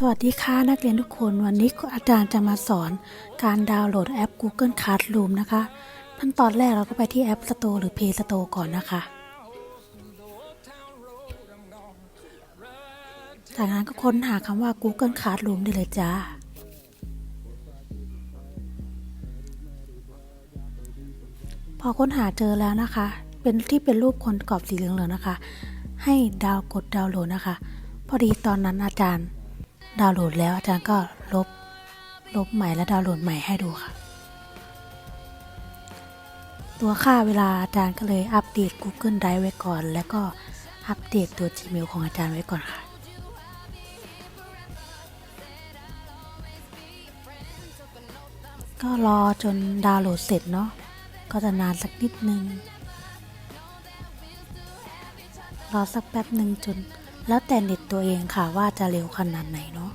สวัสดีค่ะนักเรียนทุกคนวันนี้อาจารย์จะมาสอนการดาวน์โหลดแอป Google Classroom นะคะขั้นตอนแรกเราก็ไปที่ App Store หรือ Play Store ก่อนนะคะ จากนั้นก็ค้นหาคำว่า Google Classroom ได้เลยจ้า พอค้นหาเจอแล้วนะคะ เป็นที่เป็นรูปคนกรอบสีเหลืองๆนะคะ ให้ดาวกดดาวน์โหลดนะคะ พอดีตอนนั้นอาจารย์ ดาวน์โหลดแล้วอาจารย์ก็ลบ ลบใหม่และดาวน์โหลดใหม่ให้ดูค่ะ ตัวค่าเวลาอาจารย์ก็เลยอัปเดต Google Drive ไว้ก่อน แล้วก็อัปเดตตัว Gmail ของอาจารย์ไว้ก่อนค่ะก็รอจนดาวน์โหลดเสร็จเนาะ ก็จะนานสักนิดนึง รอสักแป๊บหนึ่งจน แล้วแต่เน็ตตัวเองค่ะว่าจะเร็วขนาดไหนเนาะ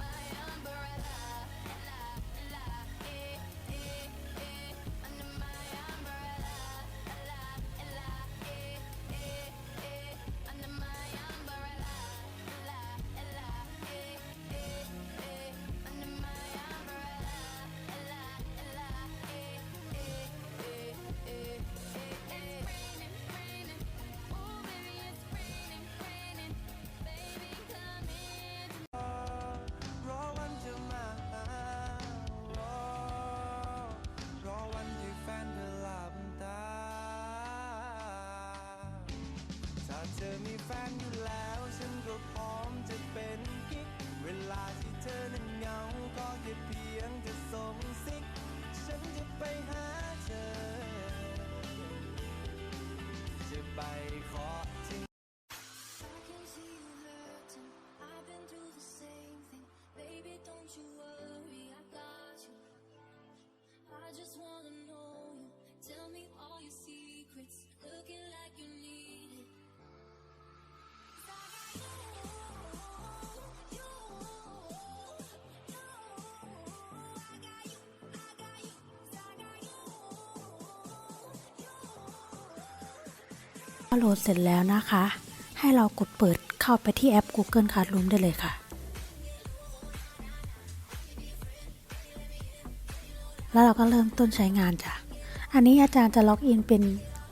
มีแฟน อโหลดเสร็จแล้วนะคะ ให้เรากดเปิดเข้าไปที่แอป Google Classroom ได้เลยค่ะ แล้วเราก็เริ่มต้นใช้งานจ้ะ อันนี้อาจารย์จะล็อกอินเป็น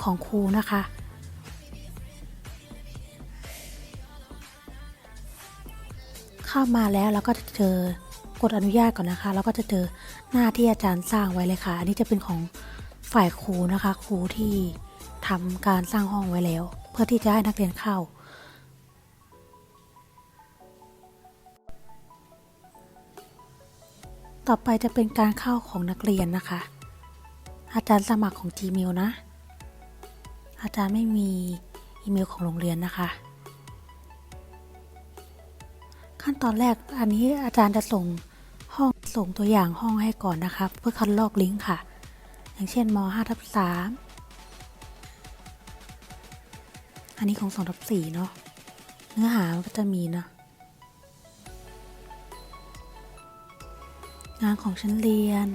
ของครูนะคะ เข้ามาแล้วเราก็จะเจอกดอนุญาตก่อนนะคะแล้วก็จะเจอหน้าที่อาจารย์สร้างไว้เลยค่ะ อันนี้จะเป็นของฝ่ายครูนะคะ ครูที่ ทำการสร้างห้องไว้แล้ว เพื่อที่จะให้นักเรียนเข้า ต่อไปจะเป็นการเข้าของนักเรียนนะคะ อาจารย์สมัครของ Gmail นะ อาจารย์ไม่มีอีเมลของโรงเรียนนะคะ ขั้นตอนแรกอันนี้อาจารย์จะส่งห้องส่งตัวอย่างห้องให้ก่อนนะคะ เพื่อคัดลอกลิงก์ค่ะ อย่างเช่นม5ทับ3 อันนี้ของ2ทับ4เนาะ เนื้อหามันก็จะมีเนาะงานของชั้นเรียน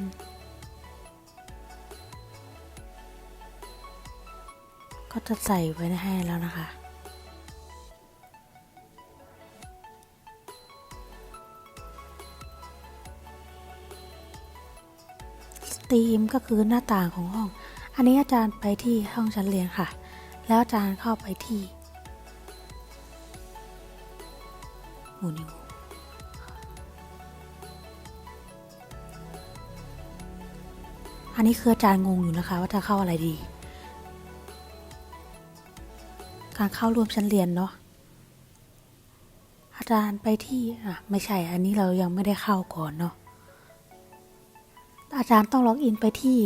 ก็จะใส่ไว้ให้แล้วนะคะสตีมก็คือหน้าต่างของห้อง อันนี้อาจารย์ไปที่ห้องชั้นเรียนค่ะ แล้วอาจารย์เข้าไปที่หมูนิวอันนี้คืออาจารย์งงอยู่นะคะ ว่าจะเข้าอะไรดี การเข้าร่วมชั้นเรียนเนาะอาจารย์ไปที่อะไม่ใช่ อันนี้เรายังไม่ได้เข้าก่อนเนาะอาจารย์ต้องล็อกอินไปที่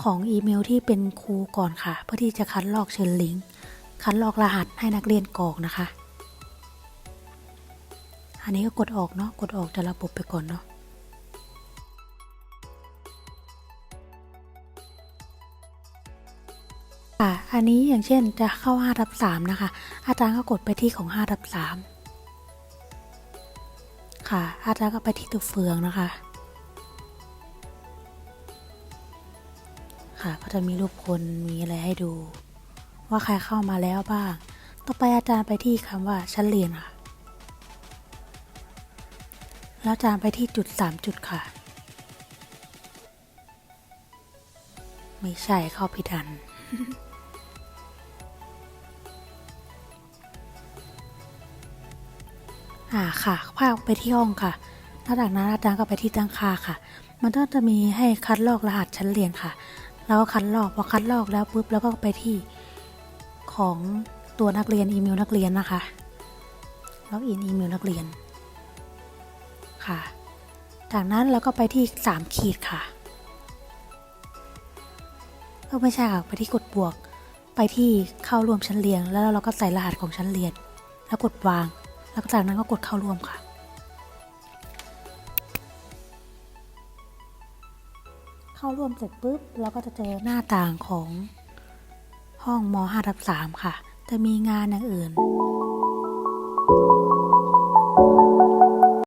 ของอีเมลที่เป็นครูก่อนค่ะ เพื่อที่จะคัดลอกเชิญลิงก์คัดลอกรหัสให้นักเรียนกรอกนะคะ อันนี้ก็กดออกเนาะกดออกจากระบบไปก่อนเนาะค่ะ อันนี้อย่างเช่นจะเข้า5ทับ3นะคะ อาจารย์ก็กดไปที่ของ5ทับ3ค่ะ อาจารย์ก็ไปที่ตัวเฟืองนะคะ ค่ะ ก็จะมีรูปคนมีอะไรให้ดู ว่าใครเข้ามาแล้วบ้าง ต่อไปอาจารย์ไปที่คำว่าชั้นเรียนค่ะ แล้วอาจารย์ไปที่จุดสามจุดค่ะ ไม่ใช่เข้าผิดันอ่าค่ะพาไปที่ห้องค่ะนอกจากนั้นอาจารย์ก็ไปที่ตั้งค่าค่ะ มันก็จะมีให้คัดลอกรหัสชั้นเรียนค่ะ แล้วก็คัดลอกพอคัดลอกแล้วปุ๊บแล้วก็ไปที่ของตัวนักเรียนอีเมลนักเรียนนะคะล็อกอินอีเมลนักเรียนค่ะ จากนั้นเราก็ไปที่ 3 ขีดค่ะเออไม่ใช่ค่ะไปที่กดบวก ไปที่เข้าร่วมชั้นเรียนแล้วเราก็ใส่รหัสของชั้นเรียน แล้วกดวาง แล้วจากนั้นก็กดเข้าร่วมค่ะ เข้าร่วมเสร็จปุ๊บเราก็จะเจอหน้าต่างของห้องม 5 ทับ3ค่ะ จะมีงานอย่างอื่น